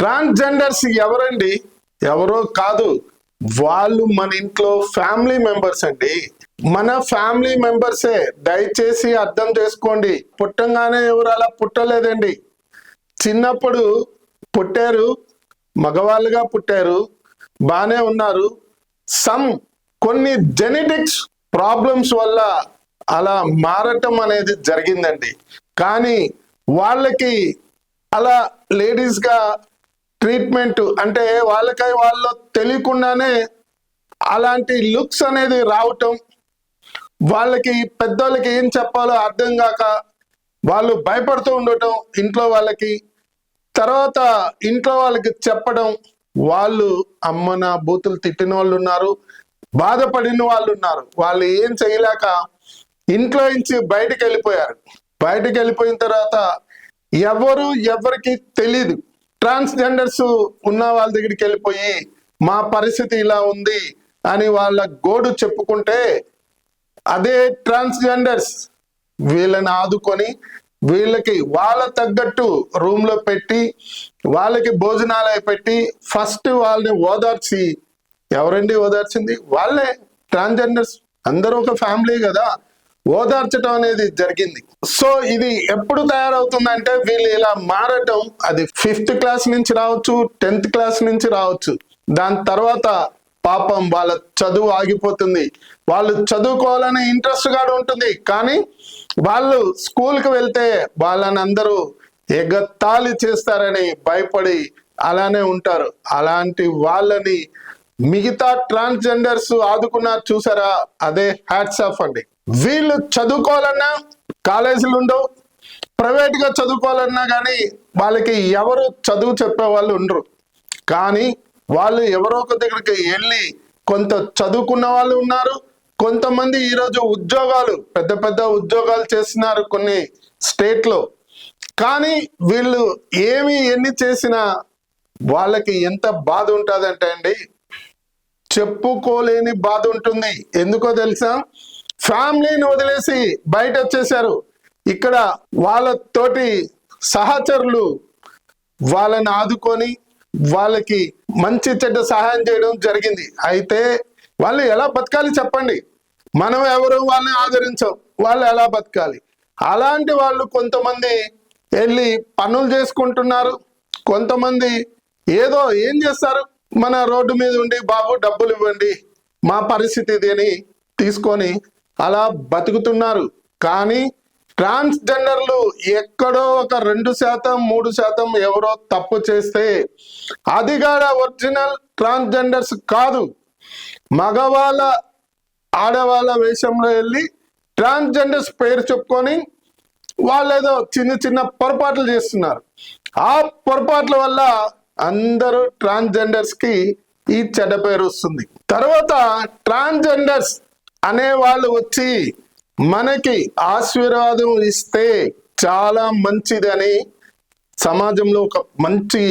Transgenders ఎవరండి? ఎవరో కాదు. వాళ్ళు మన ఇంట్లో ఫ్యామిలీ మెంబర్స్ అండి. మన ఫ్యామిలీ మెంబర్సే దయచేసి అర్థం చేసుకోండి. పుట్టంగానే ఎవరు అలా పుట్టలేదండి. చిన్నప్పుడు పుట్టారు మగవాళ్ళుగా పుట్టారు బాగానే ఉన్నారు. సమ్ కొన్ని జెనెటిక్స్ ప్రాబ్లమ్స్ వల్ల అలా మారటం అనేది జరిగిందండి. కానీ వాళ్ళకి అలా లేడీస్గా ట్రీట్మెంట్ అంటే వాళ్ళకై వాళ్ళు తెలియకుండానే అలాంటి లుక్స్ అనేది రావటం వాళ్ళకి పెద్దోళ్ళకి ఏం చెప్పాలో అర్థం కాక వాళ్ళు భయపడుతూ ఉండటం ఇంట్లో వాళ్ళకి. తర్వాత ఇంట్లో వాళ్ళకి చెప్పడం వాళ్ళు అమ్మ నా బూతులు తిట్టిన వాళ్ళు ఉన్నారు బాధపడిన వాళ్ళు ఉన్నారు. వాళ్ళు ఏం చేయలేక ఇంట్లో నుంచి బయటికి వెళ్ళిపోయారు. బయటికి వెళ్ళిపోయిన తర్వాత ఎవరు ఎవరికి తెలీదు. ట్రాన్స్జెండర్స్ ఉన్న వాళ్ళ దగ్గరికి వెళ్ళిపోయి మా పరిస్థితి ఇలా ఉంది అని వాళ్ళ గోడు చెప్పుకుంటే అదే ట్రాన్స్జెండర్స్ వీళ్ళని ఆదుకొని వీళ్ళకి వాళ్ళ తగ్గట్టు రూమ్లో పెట్టి వాళ్ళకి భోజనాలు పెట్టి ఫస్ట్ వాళ్ళని ఓదార్చి ఎవరండి ఓదార్చింది? వాళ్ళే. ట్రాన్స్జెండర్స్ అందరూ ఒక ఫ్యామిలీ కదా. ఓదార్చడం అనేది జరిగింది. సో ఇది ఎప్పుడు తయారవుతుందంటే వీళ్ళు ఇలా మారటం అది ఫిఫ్త్ క్లాస్ నుంచి రావచ్చు టెన్త్ క్లాస్ నుంచి రావచ్చు. దాని తర్వాత పాపం వాళ్ళ చదువు ఆగిపోతుంది. వాళ్ళు చదువుకోవాలనే ఇంట్రెస్ట్ కూడా ఉంటుంది. కానీ వాళ్ళు స్కూల్కి వెళ్తే వాళ్ళని అందరూ ఎగతాళి చేస్తారని భయపడి అలానే ఉంటారు. అలాంటి వాళ్ళని మిగతా ట్రాన్స్జెండర్స్ ఆదుకున్నారు చూసారా? అదే హ్యాట్స్ ఆఫ్ అండి. వీళ్ళు చదువుకోవాలన్నా కాలేజీలు ఉండవు. ప్రైవేట్గా చదువుకోవాలన్నా కానీ వాళ్ళకి ఎవరు చదువు చెప్పే వాళ్ళు ఉండరు. కానీ వాళ్ళు ఎవరో ఒక దగ్గరికి వెళ్ళి కొంత చదువుకున్న వాళ్ళు ఉన్నారు. కొంతమంది ఈరోజు ఉద్యోగాలు పెద్ద పెద్ద ఉద్యోగాలు చేస్తున్నారు కొన్ని స్టేట్లో. కానీ వీళ్ళు ఏమి ఎన్ని చేసినా వాళ్ళకి ఎంత బాధ ఉంటుందంటే అండి చెప్పుకోలేని బాధ ఉంటుంది. ఎందుకో తెలుసా? ఫ్యామిలీని వదిలేసి బయట వచ్చేసారు ఇక్కడ వాళ్ళతోటి సహచరులు వాళ్ళని ఆదుకొని వాళ్ళకి మంచి చెడ్డ సహాయం చేయడం జరిగింది. అయితే వాళ్ళు ఎలా బతకాలి చెప్పండి. మనం ఎవరు వాళ్ళని ఆదరించం. వాళ్ళు ఎలా బతకాలి? అలాంటి వాళ్ళు కొంతమంది వెళ్ళి పనులు చేసుకుంటున్నారు. కొంతమంది ఏదో ఏం చేస్తారు? మన రోడ్డు మీద ఉండి బాబు డబ్బులు ఇవ్వండి. మా పరిస్థితి ఇది తీసుకొని అలా బతుకుతున్నారు. కానీ ట్రాన్స్జెండర్లు ఎక్కడో ఒక రెండు శాతం మూడు శాతం ఎవరో తప్పు చేస్తే అది కూడా ఒరిజినల్ ట్రాన్స్జెండర్స్ కాదు. మగవాళ్ళ ఆడవాళ్ళ వేషంలో వెళ్ళి ట్రాన్స్జెండర్స్ పేరు చెప్పుకొని వాళ్ళు ఏదో చిన్న చిన్న పొరపాట్లు చేస్తున్నారు. ఆ పొరపాట్ల వల్ల అందరూ ట్రాన్స్జెండర్స్కి ఈ చెడ్డ పేరు వస్తుంది. తర్వాత ట్రాన్స్జెండర్స్ అనే వాళ్ళు వచ్చి మనకి ఆశీర్వాదం ఇస్తే చాలా మంచిదని సమాజంలో ఒక మంచి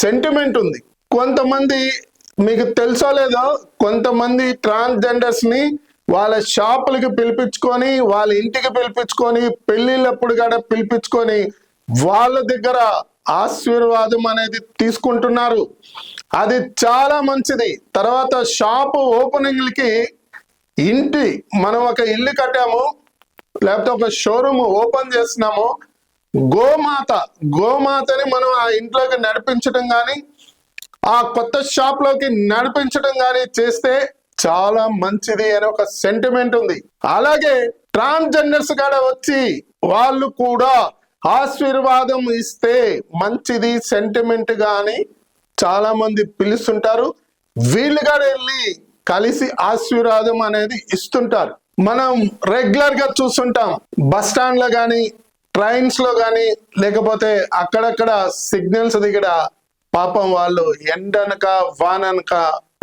సెంటిమెంట్ ఉంది. కొంతమంది మీకు తెలుసో లేదో కొంతమంది ట్రాన్స్జెండర్స్ని వాళ్ళ షాపులకి పిలిపించుకొని వాళ్ళ ఇంటికి పిలిపించుకొని పెళ్ళిళ్ళప్పుడు కూడా పిలిపించుకొని వాళ్ళ దగ్గర ఆశీర్వాదం అనేది తీసుకుంటున్నారు. అది చాలా మంచిది. తర్వాత షాప్ ఓపెనింగ్లకి ఇంటి మనం ఒక ఇల్లు కట్టాము లేకపోతే ఒక షోరూమ్ ఓపెన్ చేస్తున్నాము గోమాత గోమాతని మనం ఆ ఇంట్లోకి నడిపించడం కానీ ఆ కొత్త షాప్లోకి నడిపించడం కానీ చేస్తే చాలా మంచిది అనే ఒక సెంటిమెంట్ ఉంది. అలాగే ట్రాన్స్జెండర్స్ కూడా వచ్చి వాళ్ళు కూడా ఆశీర్వాదం ఇస్తే మంచిది సెంటిమెంట్ గాని చాలా మంది పిలుస్తుంటారు. వీళ్ళు కూడా వెళ్ళి కలిసి ఆశీర్వాదం అనేది ఇస్తుంటారు. మనం రెగ్యులర్గా చూస్తుంటాం. బస్ స్టాండ్లో గాని ట్రైన్స్లో గాని లేకపోతే అక్కడక్కడ సిగ్నల్స్ దగ్గర పాపం వాళ్ళు ఎండనక వాననక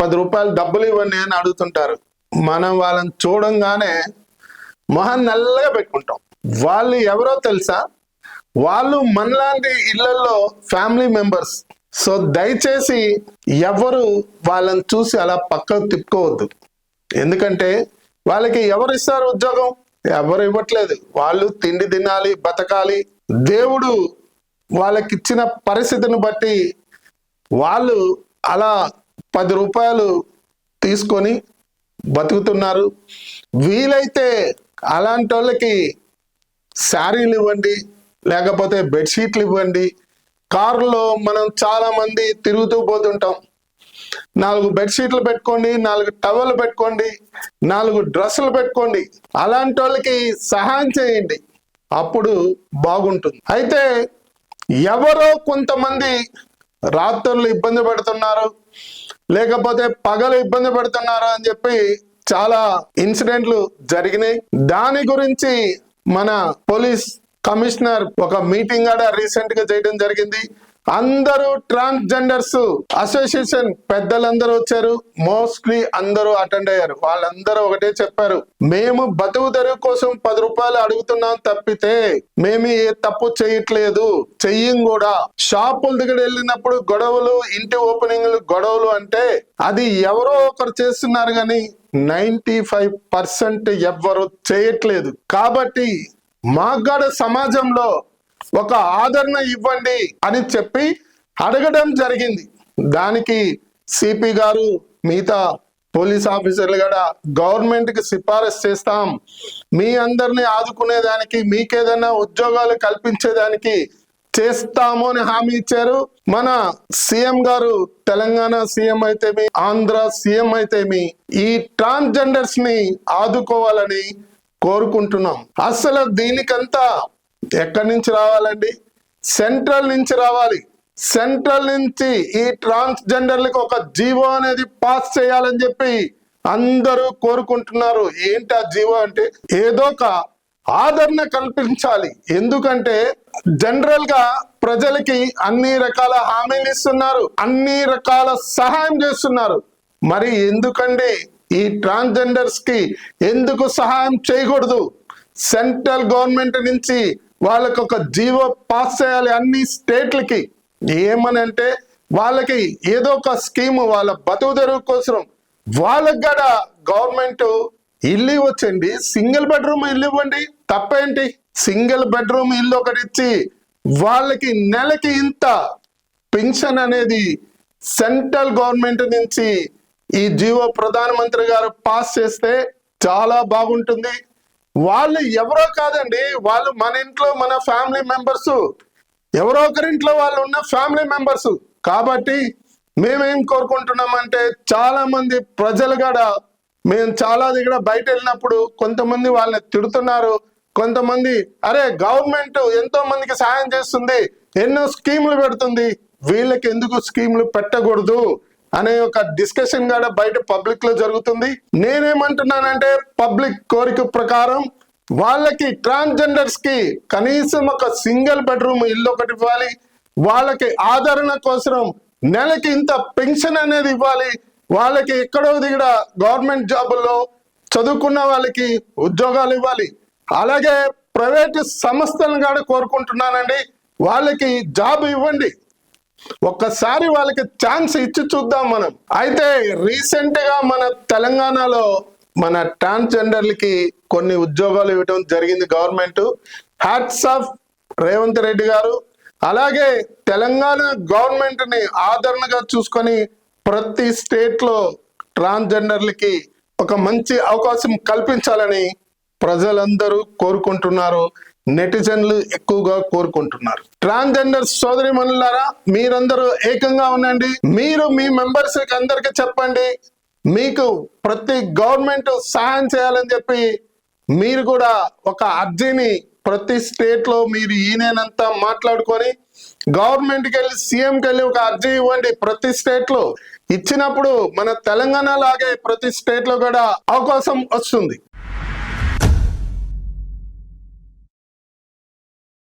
పది రూపాయలు డబ్బులు ఇవ్వండి అని అడుగుతుంటారు. మనం వాళ్ళని చూడంగానే మొహం నల్లగా పెట్టుకుంటాం. వాళ్ళు ఎవరో తెలుసా? వాళ్ళు మనలాంటి ఇళ్ళలో ఫ్యామిలీ మెంబర్స్. సో దయచేసి ఎవరు వాళ్ళని చూసి అలా పక్కకు తిప్పుకోవద్దు. ఎందుకంటే వాళ్ళకి ఎవరు ఇస్తారు ఉద్యోగం? ఎవరు ఇవ్వట్లేదు. వాళ్ళు తిండి తినాలి బతకాలి. దేవుడు వాళ్ళకి ఇచ్చిన పరిస్థితిని బట్టి వాళ్ళు అలా పది రూపాయలు తీసుకొని బతుకుతున్నారు. వీలైతే అలాంటి వాళ్ళకి శారీలు ఇవ్వండి లేకపోతే బెడ్షీట్లు ఇవ్వండి. కారులో మనం చాలా మంది తిరుగుతూ పోతుంటాం. నాలుగు బెడ్షీట్లు పెట్టుకోండి నాలుగు టవల్ పెట్టుకోండి నాలుగు డ్రెస్సులు పెట్టుకోండి. అలాంటి వాళ్ళకి సహాయం చేయండి. అప్పుడు బాగుంటుంది. అయితే ఎవరో కొంతమంది రాత్రులు ఇబ్బంది పెడుతున్నారు లేకపోతే పగలు ఇబ్బంది పెడుతున్నారు అని చెప్పి చాలా ఇన్సిడెంట్లు జరిగినాయి. దాని గురించి మన పోలీస్ కమిషనర్ ఒక మీటింగ్ ఆడ రీసెంట్గా చేయడం జరిగింది. అందరూ ట్రాన్స్జెండర్స్ అసోసియేషన్ పెద్దలందరూ వచ్చారు. మోస్ట్లీ అందరూ అటెండ్ అయ్యారు. వాళ్ళందరూ ఒకటే చెప్పారు. మేము బతుకు తెరువు కోసం పది రూపాయలు అడుగుతున్నాం తప్పితే మేము ఏ తప్పు చేయట్లేదు. చెయ్యం కూడా. షాపుల దగ్గర వెళ్ళినప్పుడు గొడవలు ఇంటి ఓపెనింగ్లు గొడవలు అంటే అది ఎవరో ఒకరు చేస్తున్నారు కానీ నైన్టీ ఫైవ్ పర్సెంట్ ఎవ్వరు చేయట్లేదు. కాబట్టి మాగాడ సమాజంలో ఒక ఆదరణ ఇవ్వండి అని చెప్పి అడగడం జరిగింది. దానికి సిపి గారు మిగతా పోలీస్ ఆఫీసర్లు కూడా గవర్నమెంట్కి సిఫారసు చేస్తాం. మీ అందరిని ఆదుకునేదానికి మీకేదైనా ఉద్యోగాలు కల్పించేదానికి చేస్తాము అని హామీ ఇచ్చారు. మన సీఎం గారు తెలంగాణ సీఎం అయితేమి ఆంధ్ర సీఎం అయితేమి ఈ ట్రాన్స్జెండర్స్ని ఆదుకోవాలని కోరుకుంటున్నాం. అసలు దీనికంతా ఎక్కడి నుంచి రావాలండి? సెంట్రల్ నుంచి రావాలి. సెంట్రల్ నుంచి ఈ ట్రాన్స్జెండర్లకు ఒక జీవో అనేది పాస్ చేయాలని చెప్పి అందరూ కోరుకుంటున్నారు. ఏంటి ఆ జీవో అంటే ఏదో ఒక ఆదరణ కల్పించాలి. ఎందుకంటే జనరల్గా ప్రజలకి అన్ని రకాల హామీలు ఇస్తున్నారు. అన్ని రకాల సహాయం చేస్తున్నారు. మరి ఎందుకండి ఈ ట్రాన్స్జెండర్స్కి ఎందుకు సహాయం చేయకూడదు? సెంట్రల్ గవర్నమెంట్ నుంచి వాళ్ళకు ఒక జీవో పాస్ చేయాలి అన్ని స్టేట్లకి. ఏమని అంటే వాళ్ళకి ఏదో ఒక స్కీము వాళ్ళ బతుకు తెరువు కోసం వాళ్ళకి కూడా గవర్నమెంట్ ఇల్లు ఇవ్వచ్చండి. సింగిల్ బెడ్రూమ్ ఇల్లు ఇవ్వండి. తప్పేంటి? సింగిల్ బెడ్రూమ్ ఇల్లు ఒకటి ఇచ్చి వాళ్ళకి నెలకి ఇంత పెన్షన్ అనేది సెంట్రల్ గవర్నమెంట్ నుంచి ఈ జీవో ప్రధానమంత్రి గారు పాస్ చేస్తే చాలా బాగుంటుంది. వాళ్ళు ఎవరో కాదండి వాళ్ళు మన ఇంట్లో మన ఫ్యామిలీ మెంబర్స్. ఎవరో ఒకరింట్లో వాళ్ళు ఉన్న ఫ్యామిలీ మెంబర్స్. కాబట్టి మేమేం కోరుకుంటున్నామంటే చాలా మంది ప్రజలు కూడా మేము చాలా దగ్గర బయట వెళ్ళినప్పుడు కొంతమంది వాళ్ళని తిడుతున్నారు. కొంతమంది అరే గవర్నమెంట్ ఎంతో మందికి సాయం చేస్తుంది. ఎన్నో స్కీములు పెడుతుంది. వీళ్ళకి ఎందుకు స్కీములు పెట్టకూడదు? అనే ఒక డిస్కషన్ కూడా బయట పబ్లిక్లో జరుగుతుంది. నేనేమంటున్నానంటే పబ్లిక్ కోరిక ప్రకారం వాళ్ళకి ట్రాన్స్జెండర్స్కి కనీసం ఒక సింగిల్ బెడ్రూమ్ ఇల్లు ఒకటి ఇవ్వాలి. వాళ్ళకి ఆదరణ కోసం నెలకి ఇంత పెన్షన్ అనేది ఇవ్వాలి. వాళ్ళకి ఎక్కడో దిగడ గవర్నమెంట్ జాబుల్లో చదువుకున్న వాళ్ళకి ఉద్యోగాలు ఇవ్వాలి. అలాగే ప్రైవేట్ సంస్థలను కూడా కోరుకుంటున్నానండి. వాళ్ళకి జాబ్ ఇవ్వండి. ఒక్కసారి వాళ్ళకి ఛాన్స్ ఇచ్చి చూద్దాం మనం. అయితే రీసెంట్గా మన తెలంగాణలో మన ట్రాన్స్జెండర్లకి కొన్ని ఉద్యోగాలు ఇవ్వడం జరిగింది government. Hats off Revanth Reddy garu. అలాగే తెలంగాణ గవర్నమెంట్ని ఆదరణగా చూసుకొని ప్రతి స్టేట్లో ట్రాన్స్జెండర్లకి ఒక మంచి అవకాశం కల్పించాలని ప్రజలందరూ కోరుకుంటున్నారు. నెటిజన్లు ఎక్కువగా కోరుకుంటున్నారు. ట్రాన్స్జెండర్ సోదరి మనులారా మీరందరూ ఏకంగా ఉండండి. మీరు మీ మెంబర్స్ అందరికి చెప్పండి. మీకు ప్రతి గవర్నమెంట్ సహాయం చేయాలని చెప్పి మీరు కూడా ఒక అర్జీని ప్రతి స్టేట్లో మీరు ఈయనంతా మాట్లాడుకొని గవర్నమెంట్కి వెళ్ళి సీఎంకి వెళ్ళి ఒక అర్జీ ఇవ్వండి. ప్రతి స్టేట్లో ఇచ్చినప్పుడు మన తెలంగాణ లాగే ప్రతి స్టేట్లో కూడా అవకాశం వస్తుంది.